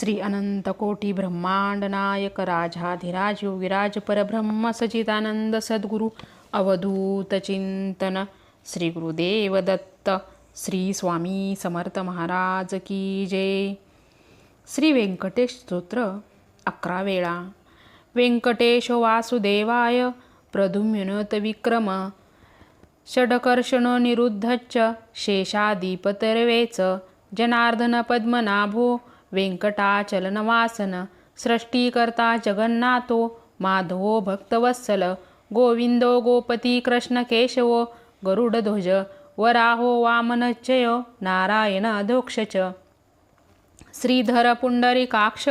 श्री अनंत कोटी ब्रह्मांड नायक राजाधिराज योगिराज परब्रह्म सचिदानंद सद्गुरु अवधूत चिंतन श्री गुरुदेव दत्त श्री स्वामी समर्थ महाराज की जय। श्री व्यंकटेश स्तोत्र अकरा वेळा। व्यंकटेश वासुदेवाय प्रद्युम्नत विक्रम षडकर्षण निरुद्धच्च शेषादीपतर्वेच जनार्दन पद्मनाभो वेंकटाचलनवासन सृष्टीकर्ता जगन्नाथो माधवो भक्तवत्सल गोविंदो गोपती कृष्णकेशवो गरुडध्वज वराहो वामनचय नारायण अधोक्षच श्रीधर पुंडरीकाक्ष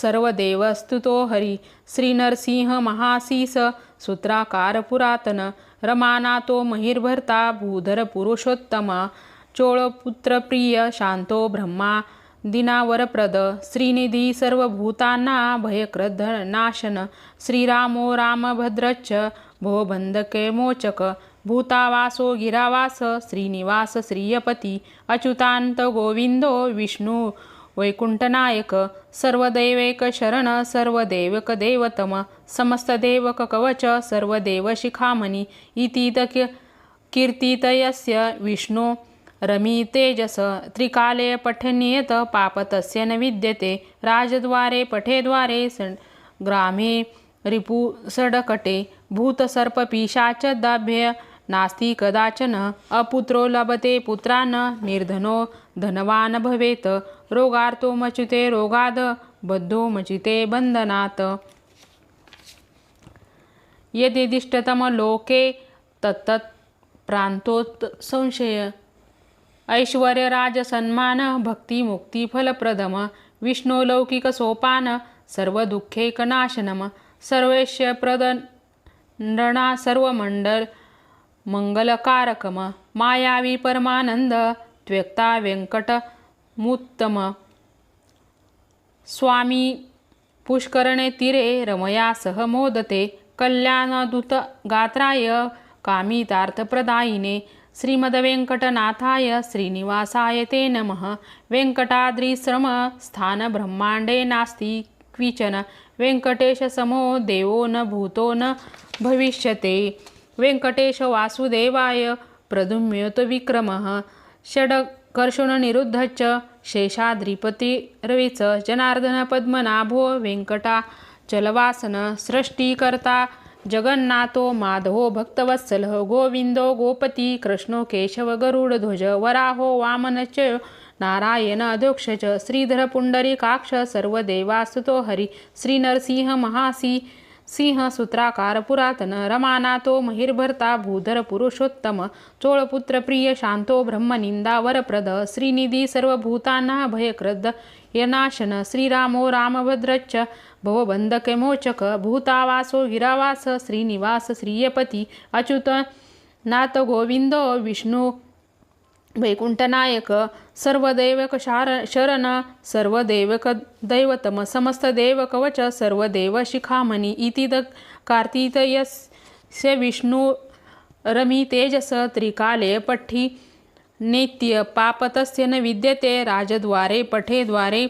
सर्वदेवस्तुतो हरी श्रीनरसिंह महासीस सूत्राकार पुरातन रमानातो महिर्भर्ता भूधर पुरुषोत्तमा चोळपुत्रप्रिय शांतो ब्रह्मा दिनावरप्रद श्रीनिधी सर्वभूतांना भयक्रद नाशन श्रीरामो रामभद्रच्च भोबंधके मोचक भूतावासो गिरावास श्रीनिवास श्रियपती अच्युतांत गोविंदो विष्णू वैकुंठनायक सर्वदैवेक शरण सर्वदेवक देवतम समस्तदेवक कवच सर्वदेव शिखामणी इति कीर्तितयस्य विष्णो रमी तेजस त्रिकाले पठनीयत पापतस्य न विद्यते राजद्वारे पठेद्वारे ग्रामे रिपु सडकटे भूतसर्पपिशाच दाभ्य नास्ति कदाचन अपुत्रो लभते पुत्रान् निर्धनो धनवान् भवेत् रोगार्तो मच्युते रोगाद बद्धो मचिते बंधनात् यदिदिष्टतमलोके तत्तत् प्रान्तोत् संशय। ऐश्वर्य राजसन्मान भक्ती मुक्ती फलप्रदम विष्णू लौकिक सोपान सर्व दुःखेकनाशनम सर्वेश प्रदंडणा सर्व मंडल मंगलकारकम मायावी परमानंद त्व्यक्ता व्यंकट मुत्तम स्वामी पुष्करणे तीरे रमया सह मोदते कल्याणदूत गात्राय कामितार्थप्रदायिने श्रीमद्वेङ्कटनाथाय श्रीनिवासाय ते नमः। वेङ्कटाद्रिश्रमस्थानब्रह्माण्डे नास्ति क्विचन। वेङ्कटेशसमो देवो न भूतो न भविष्यते। वेङ्कटेशवासुदेवाय प्रदुम्योतविक्रमः षड्कर्षणनिरुद्धश्च शेषाद्रिपतिरविच जनार्दनपद्मनाभो वेङ्कटाचलवासन। सृष्टिकर्ता जगन्नाथो माधवो भक्तवत्सलः गोविन्दो गोपती कृष्णो केशव गरुडध्वज वराहो वामनच नारायण अधोक्ष च काक्ष पुंडरीकाक्ष सर्वदेवास्तुतो हरी श्रीनरसिंह महासी सिंह सूत्राकार पुरातन रमानाथो महिर्भर्ता भूधर पुरुषोत्तम चोळपुत्र प्रिय शांतो ब्रह्मनिंदा वरप्रद श्रीनिधी सर्वभूतांना भयक्रद यनाशन श्रीरामो रामभद्रच्च भवबंधकमोचक भूतावासो गिरावास श्रीनिवास श्रीयपती अच्युत नाथ गोविंद विष्णू वैकुंठनायक सर्वदैवक शार शरण सर्वदैवक दैवतम समस्त देव कवच सर्वदेव शिखामणी इति द कार्तितयस्य विष्णु रमी तेजस त्रिकाले पठ्ठी नेत्य पापतस्य न विद्यते राजद्वारे पठेद्वारे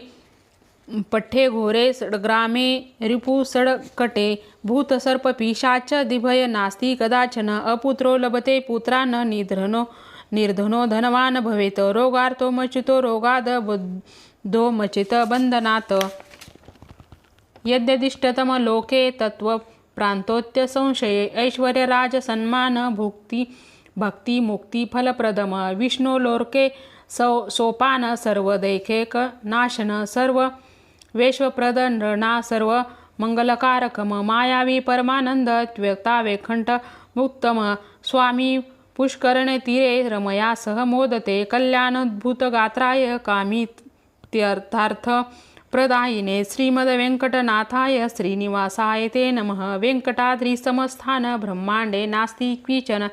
पठ्ठे घोरे सडग्रामे रिपु सडकटे भूतसर्पपिशाच दिभय नास्ति कदाचन अपुत्रो लभते पुत्रान् निधनो निर्धनो धनवान भवेत रोगार्तो मचितो रोगाद बुद्धो मचित बंधनात। यद्यदिष्टतम लोके तत्व प्रांतोत्य संशये ऐश्वर्य राज सन्मान भुक्ती भक्ती मुक्ती फलप्रदम विष्णू लोके सौ सोपान सर्व दैखेक नाशन सर्व वेश्वप्रदंडना सर्व मंगलकारकम. मायावी परमानंद त्व्यक्ता मुक्तम स्वामी पुष्करणे तीरे रमया सह मोदते कल्याणद्भुत गात्राय कामित्यर्थार्थ प्रदायिने श्रीमद्वेङ्कटनाथाय श्रीनिवासाय ते नमः. वेङ्कटाद्रिसमस्थान ब्रह्माण्डे नास्ति क्विचन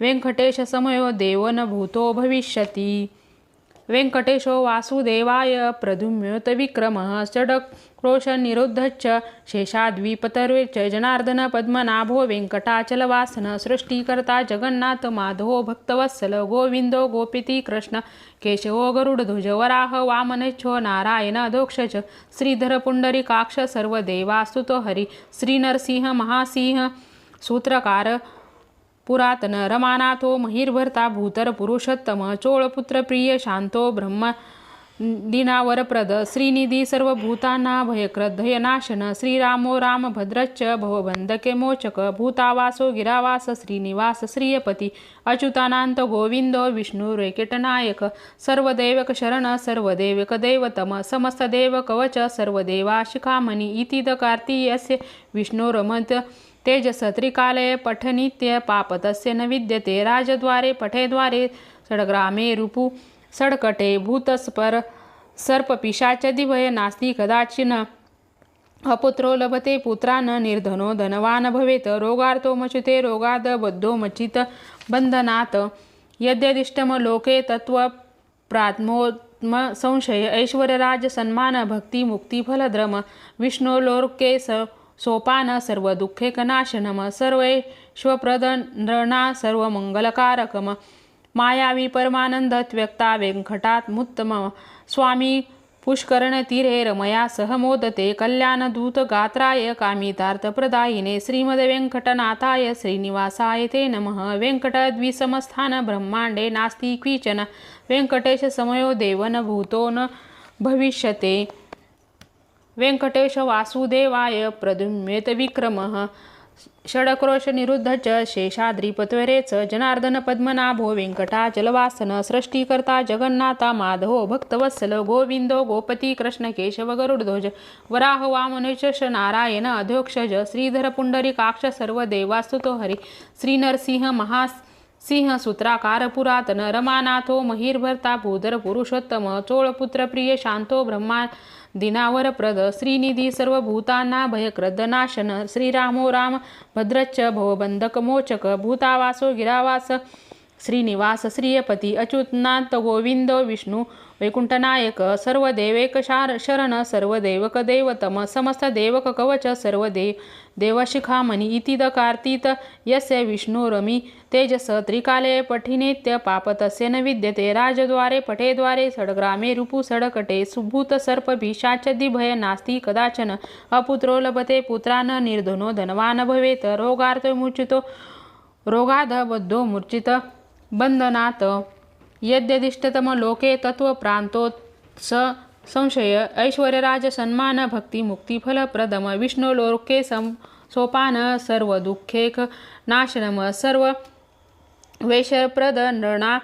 वेङ्कटेशसमयो देवो न भूतो भविष्यति. वेङ्कटेशो वासुदेवाय प्रद्युम्योत विक्रमः षडक्रोशनिरुद्धश्च शेषाद्विपतर्विच जनार्दन पद्मनाभो वेङ्कटाचलवासन सृष्टिकर्ता जगन्नाथ माधवो भक्तवत्सल गोविन्दो गोपिती कृष्ण केशवो गरुडध्वज वराह वामनेच्छो नारायण अधोक्षज श्रीधर पुण्डरीकाक्ष सर्वदेवास्तुतो हरि श्रीनरसिंह महासिंह सूत्रकार पुरातन रमानाथो महिर्भर्ता भूतर पुरुषोत्तम चोळपुत्र प्रिय शांतो ब्रह्म दिनावरप्रद श्रीनिधी सर्वभूतांना भयक्रद्धयनाशन श्रीरामो रामभद्रच्च भवबंधके मोचक भूतावासो गिरावास श्रीनिवास श्रियपती अच्युतानांत गोविंदो विष्णू रेकेटनायक सर्वदैवक शरण सर्वदेवक दैवतम समस्तदेव कवच सर्वदेवा शिखामणी इति द कार्तीयस्य विष्णोरमत तेजस त्रिकालये पापतस्य न विद्यते। राजद्वारे पठेद्वारे षड्ग्रामे रूपु षड्कटे भूतस्पर सर्पपिशाचदिभय नास्ति कदाचिन। अपुत्रो लभते पुत्रान् निर्धनो धनवान् भवेत्। रोगार्थो मचुते रोगाद बद्धो मचित बन्धनात्। यद्यदिष्टम लोके तत्त्वप्रात्मोत्म संशय। ऐश्वर्यराज सन्मान भक्ती मुक्तिफलद्रम विष्णोलोके स सोपान सर्वदुःखे कनाशनम सर्वैश्वप्रद सर्व मंगलकारकम मायावी परमानंद व्यक्ता वेंकटात्मुत्तम स्वामी पुष्करणतीरे रमया सह मोदते। कल्याणदूत गात्राय कामितार्थप्रदायिने श्रीमद व्यंकटनाथाय श्रीनिवासाय ते नमः। वेङ्कटद्विसमस्थान ब्रह्माण्डे नास्ति क्वीचन वेङ्कटेशसमयो समयो देवन भूतो न भविष्यते। व्यंकटेश वासुदेवाय प्रद्युम्येत विक्रमः। षडक्रोशनिरुद्ध च शेषाद्रिपत्वरेच जनार्दन पद्मनाभो व्यङ्कटाचलवासन सृष्टिकर्ता जगन्नाथा माधवो भक्तवत्सल गोविन्दो गोपती कृष्ण केशव गरुडध्वज वराह वामनेश नारायण अध्यक्षज श्रीधर पुण्डरीकाक्ष सर्वदेवास्तुतो हरि श्रीनरसिंह महा सिंह सूत्राकार पुरातन रमानाथो महिर्भरता भूधर पुरुषोत्तम चोळपुत्र प्रिय शांतो ब्रह्मा दिनावर प्रद श्रीनिधी सर्वभूतांना भयक्रदनाशन श्रीरामो राम भद्रच्च भवबंधक मोचक भूतावासो गिरावास श्रीनिवास श्रियपती अच्युतनाथ गोविंद विष्णू वैकुंठनायक सर्व देवेक शार शरण सर्व देवक देवतम समस्त देवक कवच सर्व देव देवशिखामणि इति द कार्तीत यस्य विष्णुरमी तेजस त्रिकाले पठिनेत्य पापतस्य न विद्यते राजद्वारे पठेद्वारे षड्ग्रामे रूपु षड्कटे सुभूत सर्प नास्ति कदाचन अपुत्रो लभते पुत्रान् निर्धनो धनवान् भवेत् रोगार्थमुचितो रोगाध बद्धो मूर्छित बंधनात यद्यदिष्टतम लोके तत्त्वप्रान्तोत्स संशय ऐश्वर्यराज सन्मान भक्ती मुक्तिफलप्रदम विष्णू लोके सम सोपान सर्व दुःखेक नाशनम सर्व वेशप्रद नृणा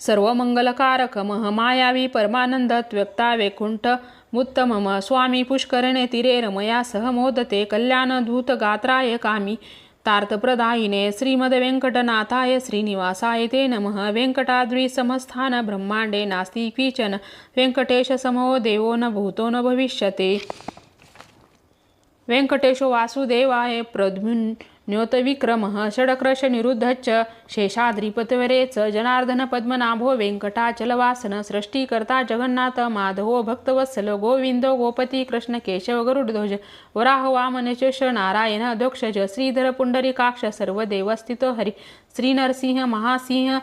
सर्व मंगलकारकमः मायावी परमानंद व्यक्ता वैकुंठ मुत्तमम स्वामी पुष्करणे तिरे रमया सह मोदते कल्याणधूत गात्राय कामी तार्थप्रदायिने श्रीमद्वेङ्कटनाथाय श्रीनिवासाय ते नमः। वेङ्कटाद्रिसमस्थान ब्रह्माण्डे नास्ति क्विचन वेङ्कटेशसमो देवो न भूतो न भविष्यते। वेङ्कटेशो वासुदेवाय न्योतविक्रमः षडक्रशनिरुद्धश्च शेषाद्रिपतवरेच जनार्दन पद्मनाभो वेङ्कटाचलवासन सृष्टिकर्ता जगन्नाथ माधवो भक्तवत्सल गोविन्दो गोपती कृष्ण केशव गरुडध्वज वराह वामनचेश नारायण अधोक्षज श्रीधर पुण्डरीकाक्ष सर्वदेवस्थितो हरि श्रीनरसिंह महासिंह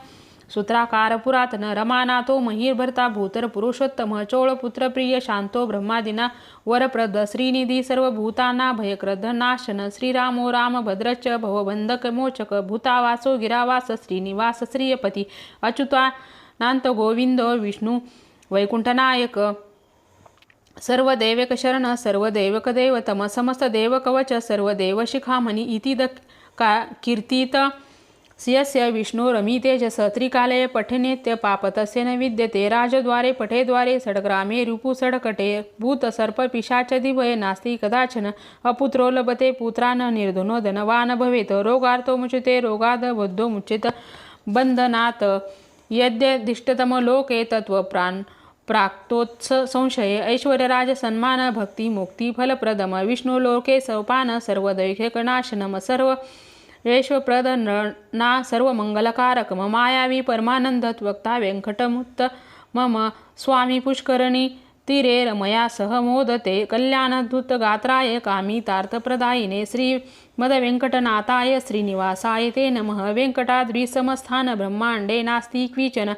सूत्राकार पुरातन रमानाथो महिर्भर्ता भूतर पुरुषोत्तम चोळपुत्र प्रिय शांतो ब्रह्मादिना वरप्रद श्रीनिधी सर्वभूतांना भयक्रद नाशन श्रीरामो राम भद्रच भवबंधक मोचक भूतावासो गिरावास श्रीनिवास श्रियपती अच्युतानांत गोविंद विष्णू वैकुंठनायक सर्व देवक शरण सर्व देवक देवतम समस्त देवकवच सर्व देवशिखामणी इति द का कीर्तित यस्य विष्णुरमितेजस त्रिकालये पठनेत्य पापतस्य न विद्यते। राजद्वारे पठेद्वारे षड्ग्रामे रूपुषडकटे भूतसर्पपिशाचदिभये नास्ति कदाचन अपुत्रो लभते पुत्रान् निर्धनो धनवान् भवेत्। रोगार्थो मुच्यते रोगाद मुच्यत। बन्धनात् यद्यदिष्टतमलोके तत्त्वप्रान् प्राक्तोत्स संशये। ऐश्वर्यराज सन्मान भक्ती मुक्ती फलप्रदम। विष्णुलोके सोपान सर्वदैहिकनाशनम सर्व यशप्रद ना सर्व मंगलकारक मायावी परमानंद त्वक्ता मम स्वामी पुष्करणी तिरे रमया सह मोदते. कल्याणधूत गात्राय कामितार्थप्रदायिने श्रीमदवेङ्कटनाथाय श्रीनिवासाय ते नमः. वेङ्कटाद्रिसमस्थान ब्रह्माण्डे नास्ति क्विचन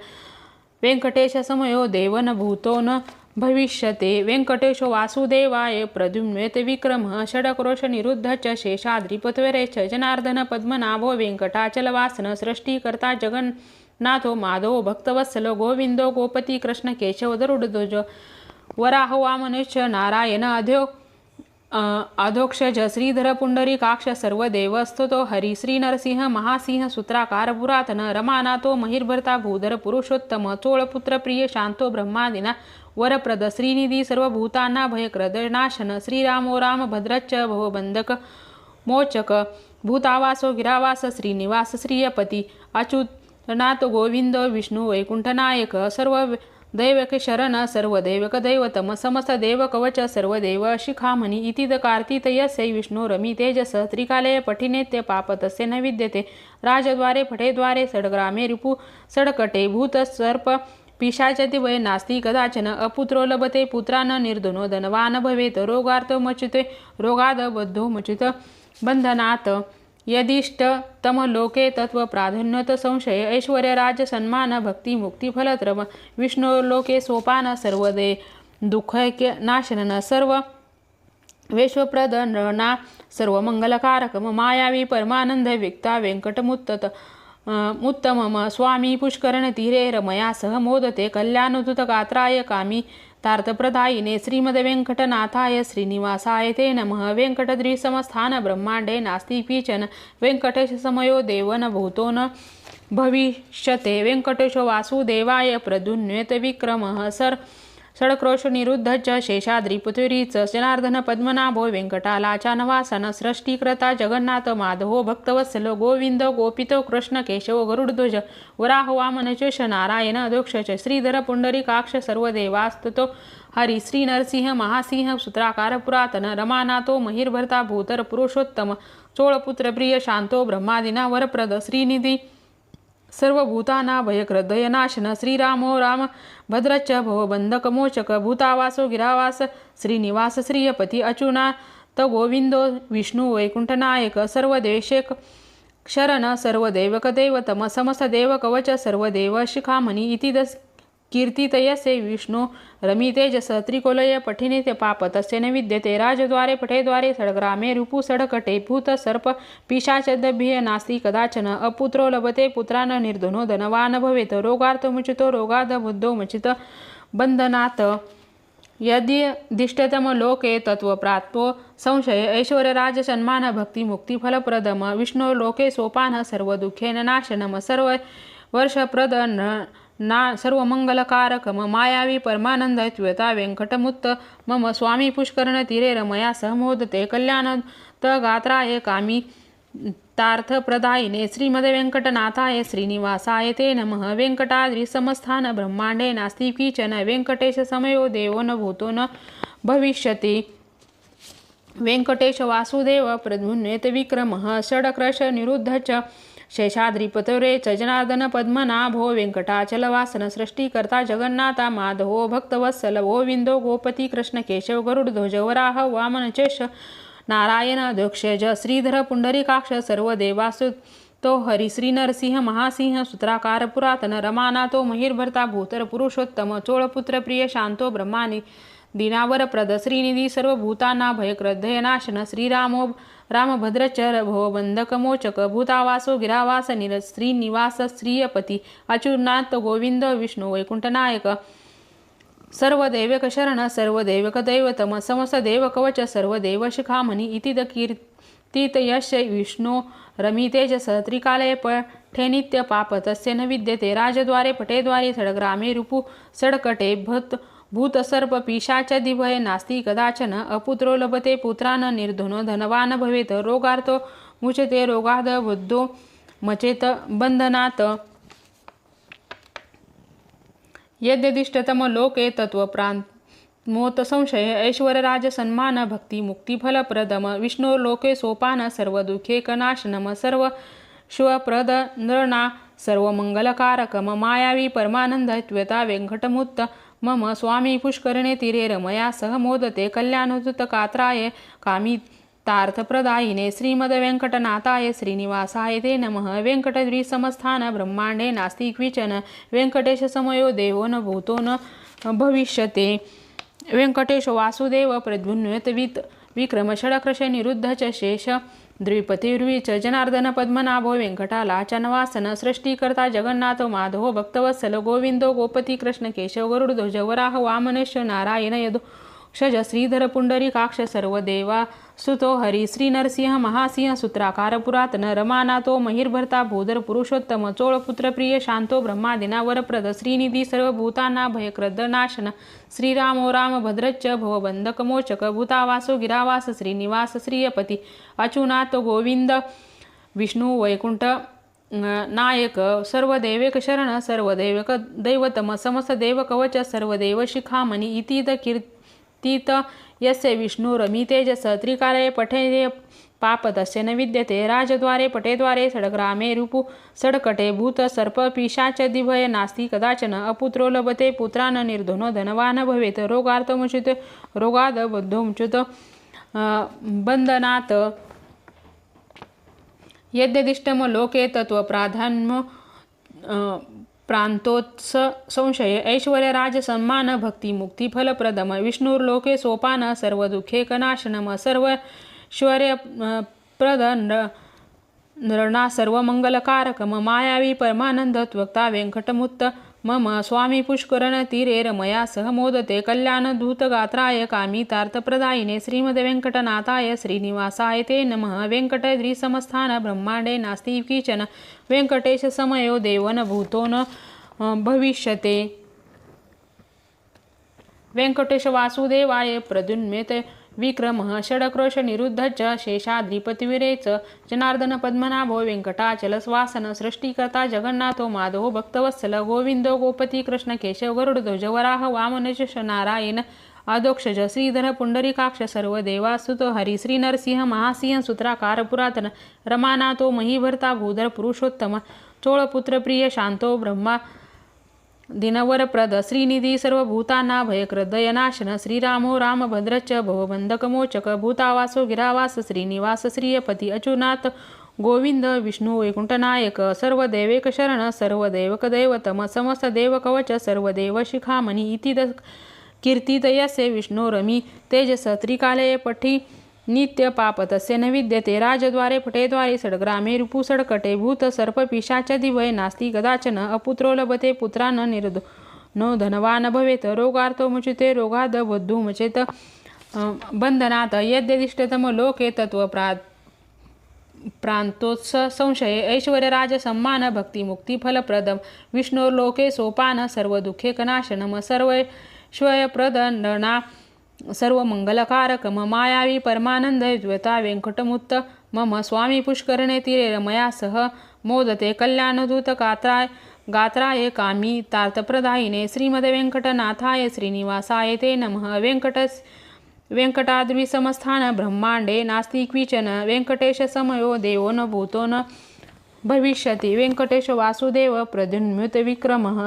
वेङ्कटेशसमयो देवन भूतो न भविष्यते वेङ्कटेशो वासुदेवाय प्रद्युम्नेत विक्रमः षडक्रोशनिरुद्ध च शेषाद्रिपत्वरे च जनार्दन पद्मनाभो वेङ्कटाचलवासन सृष्टिकर्ता जगन्नाथो माधव भक्तवत्सलो गोविन्दो गोपती कृष्ण केशव गरुडध्वज वराह वामनश्च नारायण अध्यो अ, अधोक्षज श्रीधर पुंडरीकाक्ष सर्व देवस्थो स्तुतो हरी श्री नरसिंह महासिंह सूत्राकार पुरातन रमानातो महिर्भर्ता भूधर पुरुषोत्तम चोळपुत्र प्रिय शांतो ब्रह्मादिना वरप्रद श्रीनिधी सर्वभूतांना भयक्रद नाशन श्रीरामो राम भद्रच्च भवबंधक मोचक भूतावासो गिरावास श्रीनिवास श्रियपती अच्युतनाथ गोविंद विष्णू वैकुंठनायक सर्व दैवक शरण सर्व दैवक दैवतम समस्त देवकवच सर्व देव शिखामणी इति द कार्तितयस्य विष्णु रमी तेजस त्रिकालय पठिनेत्य तसे न विद्यते राजद्वारे फटेद्वारे सडग्रामे रिपु सडकटे भूत सर्प पिशाचति वय नास्ति कदाचन अपुत्रो लभते पुत्रान निर्धनो धनवान भवेत् रोगार्थ मचिते रोगाद बद्धो मचित बंधनात यदिष्टतमलोके तत्त्वप्राधान्यत संशय ऐश्वर्यराज सन्मान भक्ती मुक्तिफलत्रम विष्णुलोके सोपान सर्वदे दुःखैक्य नाशनन सर्व विश्वप्रद नृणा सर्वमंगलकारकम मायावी परमानंद विक्ता व्यंकटमुत्तत उत्तमम स्वामी पुष्करणतीरे रमया सह मोदते कल्याणदुत कात्राय कामी तार्थप्रदायिने श्रीमद्वेङ्कटनाथाय श्रीनिवासाय ते नमः वेङ्कटद्रिसमस्थान ब्रह्माण्डे नास्ति पीचन वेङ्कटेशसमयो देवन भूतो न भविष्यते वेङ्कटेशो वासुदेवाय प्रद्युन्वेत विक्रमः षडक्रोशनिरुद्धच च शेषाद्रिपुत्रीच जनार्दन पद्मनाभो व्यङ्कटालाचा नवासन सृष्टिकृता जगन्नाथ माधवो भक्तवत्सलो गोविंद गोपितो कृष्ण केशव गरुडध्वज वराह वामनचेश नारायण अधोक्ष च श्रीधर पुंडरीकाक्ष सर्वदेवास्तुतो हरी श्री नरसिंह महासिंह सूत्राकार पुरातन रमानाथो महिर्भर्ता भूतर पुरुषोत्तम चोळपुत्र प्रिय शांतो ब्रह्मादिना वरप्रद श्रीनिधी सर्वभूताना भयकृदयनाशन श्रीरामो राम भद्रच भद्रच्च भवबंधकमोचक भूतावासो गिरावास श्रीनिवास श्रियपती त गोविंदो विष्णू वैकुंठनायक सर्वदेशेक शरण सर्वदैवक दैवतम समस्त देव कवच सर्वदेव शिखामणी इति दस कीर्तितयसे विष्णु रमितेजस त्रिकोलय पठिने ते पाप तस्य न विद्यते। राजद्वारे पठेद्वारे सडग्रामे रिपु सडकटे भूत सर्प पिशाचदभ्य नास्ति कदाचन अपुत्रो लभते पुत्रान् निर्धनो धनवान् भवेत् रोगार्थमुचितो रोगाद बुद्धो मुचित बंधनात् तत्त्वप्राप्तो संशय ऐश्वर्यराजसन्मान विष्णो लोके सोपान सर्वदुःखेन नाशनम सर्व वर्षप्रद ना सर्वमङ्गलकारकम मायावी परमानंद त्वता मम स्वामी पुष्करणतीरे रमया सह मोदते कल्याण गात्राय कामी तार्थप्रदायिने श्रीमद्वेङ्कटनाथाय श्रीनिवासाय ते नमः। वेङ्कटाद्रिसमस्थान ब्रह्माण्डे नास्ति किचन वेङ्कटेशसमयो देवो न भूतो न भविष्यति। वेङ्कटेश वासुदेव प्रद्युन्नेत षडक्रश निरुद्ध च शेषाद्रिपतरे च जनार्दन पद्मनाभो वेङ्कटाचलवासन सृष्टिकर्ता जगन्नाथा माधवो भक्तवत्सल गोविन्दो गोपती कृष्ण केशव गरुडध्वज वराह वामनचेश नारायण दक्षज श्रीधर पुंडरीकाक्ष सर्व देवासु तो हरिश्री नरसिंह महासिंह सूत्राकार पुरातन रमानातो महिर्भर्ता भूतर पुरुषोत्तम चोळपुत्र प्रिय शांतो ब्रह्मानी दिनावर प्रद श्रीनिधी सर्वभूतांना भयक्रद्धयनाशन श्रीरामो रामभद्रचर भवबंधकमोचक भूतावासो गिरावास निर श्रीनिवास स्त्रियपती अच्युतनाथ गोविंद विष्णू वैकुंठनायक सर्व देवक शरण सर्व देवक दैवतम समस्त देव कवच सर्व देव शिखामणी इति द कीर्तित यश विष्णू रमितेजस त्रिकालय पठे पाप तस्य न विद्यते। राजद्वारे पटेद्वारे सडग्रामे रिपु सडकटे भत भूतसर्प पिशाच दिभय नास्ति कदाचन अपुत्रो लभते पुत्रान् निर्धनो धनवान् भवेत् रोगार्थो मुचते रोगाद बुद्धो मचेत बंधनात। यद्यदिष्टतम लोके तत्वप्रांत मोत संशय मुक्तिफलप्रदम विष्णो लोके सोपान सर्व दुःखे कनाशनम सर्व शिवप्रद नृणा सर्वमङ्गलकारकम मायावी परमानन्दत्वता वेङ्कटमुत्त मम स्वामी पुष्करणे तीरे रमया सह मोदते कल्याणोदुतकात्राय कामितार्थप्रदायिने श्रीमद्वेङ्कटनाथाय श्रीनिवासाय ते नमः। वेङ्कटद्विसमस्थान ब्रह्माण्डे नास्ति क्विचन। वेङ्कटेशसमयो देवो न भूतो न भविष्यते। वेङ्कटेश वासुदेव प्रद्युन्वित वित च शेष द्विपतिर्वी जनार्दन पद्मनाभो व्यंकटाला चनवासन सृष्टीकर्ता जगन्नाथ माधव भक्तवत्सल गोविंदो गोपती कृष्ण केशव गरुडध्वज वराह वामनेश नारायण यदो क्षज श्रीधर पुंडरीकाक्ष सर्व देवा सुतो हरी श्री नरसिंह महासिंह सूत्राकार पुरातन रमानातो महिर्भर्ता भूधर पुरुषोत्तम चोळपुत्र प्रिय शांतो ब्रह्मादिना वरप्रद श्रीनिधी सर्व भूताना भयक्रद नाशन. श्रीरामो राम भद्रच्च भवबंधक मोचक भूतावासो गिरावास श्रीनिवास श्रियपती अचुनाथ गोविंद विष्णू वैकुंठ नायक सर्व देवेक शरण सर्व देवक दैवतम समस्त देव कवच सर्व देव शिखामणी कीर्ती तीत यस्य विष्णुरमी तेजस त्रिकालये पठे पाप तस्य न विद्यते। राजद्वारे पटेद्वारे सडग्रामे रिपु सडकटे भूत सर्प पिशाच दिभय नास्ति कदाचन अपुत्रो लभते पुत्रान् निर्धनो धनवान भवेत् रोगार्थमुचित रोगाद बद्धोमुचित बंधनात यद्यदिष्टम लोके तत्त्वप्राधान्य प्रांतोत्स संशय ऐश्वर्य राज सन्मान भक्ती मुक्ती फलप्रदम विष्णुर्लोके सोपान सर्व दुःखे कनाशनम सर्व ऐश्वर्य प्रद नृणा सर्व मंगलकारकम मायावी परमानंद त्वक्ता व्यंकटमुत्त मम स्वामी पुष्करण रमया सह मोदते कल्याण दूतगात्राय कामितार्थप्रदायिने श्रीमद श्रीनिवासाय ते नमः। व्यंकटद्रिसमस्थान ब्रह्माण्डे नास्ति किचन। वेङ्कटेशसमयो समयो भूतो न भविष्यते। वेङ्कटेशवासुदेवाय वासुदेवाय विक्रमः षडक्रोश निरुद्ध च शेषाद्रिपतिविरे च जनार्दन पद्मनाभो वेंकटाचलस्वासन सृष्टिकर्ता जगन्नाथो माधो भक्तवत्सल गोविंदो गोपती कृष्ण केशव गरुडध्वज वराह वामनश नारायण आदोक्षज श्रीधर पुंडरीकाक्ष सर्व देवासुतो हरी श्री नरसिंह महासिंह सूत्राकार पुरातन रमानाथो महीभर्ता भूधर पुरुषोत्तम चोळपुत्र प्रिय शांतो ब्रह्मा दिनवरप्रद श्रीनिधी सर्वभूताना भयकृदयनाशन श्रीरामो रामभद्रच भवबंधकमोचक भूतावासो गिरावास श्रीनिवास श्रीयपती अचुनाथ गोविंद विष्णू वैकुंठनायक सर्व देवेक शरण सर्व देवक दैवतम समस्त देवकवच सर्व देव शिखामणी इति कीर्तितयसे कीर्तित यस्य तेजस त्रिकालये पठी नित्य पाप तस्य न विद्यते। राजद्वारे पटेद्वारे सडग्रामे रिपुसडकटे भूत सर्प पिशाच दिवय नास्ति कदाचन अपुत्रो लभते पुत्रा न निर्दो नो धनवान भवेत् रोगार्थो मुचिते रोगाद बद्धू बंधनात यद्यदिष्टतम लोके तत्त्वप्रा प्रांतोत्स संशय। ऐश्वर्यराज सम्मान भक्ती मुक्ती फलप्रदम विष्णोर्लोके सोपान सर्व दुःखे कनाशनम। सर्वैश्वर्यप्रद नृणा सर्व मंगलकारकम मायावी परमानंद ज्वता व्यंकटमुत्त मम स्वामी पुष्करणे तिरे रमया सह। मोदते कल्याणदूत गात्राय गात्राय कामी तार्थप्रदायिने श्रीमद्व्यंकटनाथाय श्रीनिवासाय ते नमः। वेङ्कटस् व्यंकटाद्रिसमस्थान ब्रह्माण्डे नास्ति क्विचन व्यंकटेशसमयो देवो न भूतो न भविष्यति। व्यंकटेश वासुदेव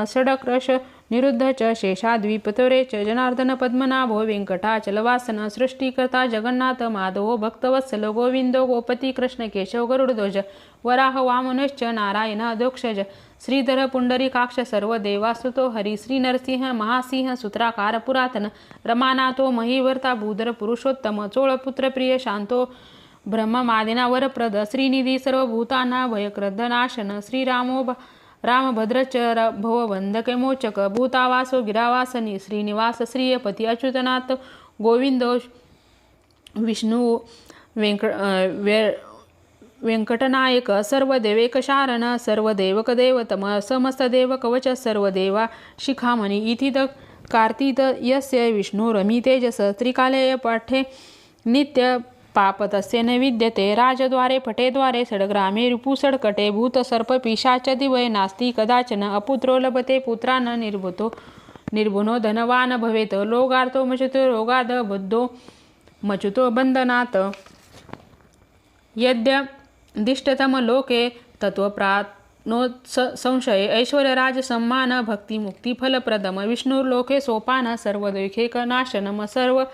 षडक्रश निरुद्ध च शेषाद्विपतरे च जनार्दन पद्मनाभो व्यंकटाचलवासन सृष्टिकर्ता जगन्नाथ माधवो भक्तवत्सल गोविंदो गोपती कृष्ण केशव गरुडध्वज वराह वामनश्च नारायण अधोक्षज श्रीधर पुंडरीकाक्ष सर्व देवासुतो हरी श्री नरसिंह महासिंह सूत्राकार पुरातन रमानाथो महीवर्ता भूधर पुरुषोत्तम चोळपुत्र प्रिय शांतो ब्रह्ममादिना वरप्रद श्रीनिधी सर्वभूताना भयक्रद श्रीरामो रामभद्रच भवबंधके मोचक भूतावासो गिरावासनी श्रीनिवास श्रीयपती अच्युतनाथ गोविंद विष्णू वेंक वे व्यंकटनायक सर्व देवेक शारण सर्व देवक देवतम समस्त देव कवच सर्व देवा शिखामणी इति द कार्तित यस्य विष्णुरमी तेजस त्रिकालेय पाठे नित्य पापतस्य न विद्यते राजद्वारे फटेद्वारे सडग्रामे रिपुसडकटे भूतसर्पपिशाच भूत सर्प पिशाच दिवय नास्ति कदाचन अपुत्रो लभते पुत्रान निर्भूतो निर्भुनो धनवान भवेत्। लोगार्थो मचुतो रोगाद बद्धो मचुतो बंधनात यद्य दिष्टतम लोके तत्वप्रा नो स- ऐश्वर्यराज सम्मान भक्ती मुक्ती फलप्रदम विष्णुर्लोके सोपान सर्व सर्व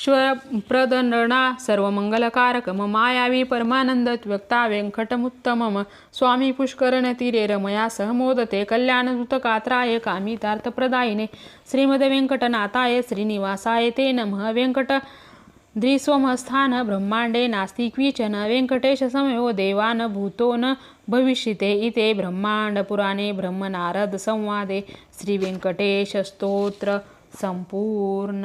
श्वप्रदनणा सर्वमङ्गलकारक मायावी परमानन्द त्वक्ता वेङ्कटमुत्तमम स्वामी पुष्करणतीरे रमया सह मोदते कल्याणदूतकात्राय कामितार्थप्रदायिने श्रीमद श्रीनिवासाय ते नमः। वेङ्कट द्विस्वमस्थान ब्रह्माण्डे नास्ति क्विचन वेङ्कटेशसमयो देवान् भूतो न भविष्यते इति ब्रह्माण्डपुराणे ब्रह्मनारदसंवादे श्रीवेङ्कटेशस्तोत्र सम्पूर्ण।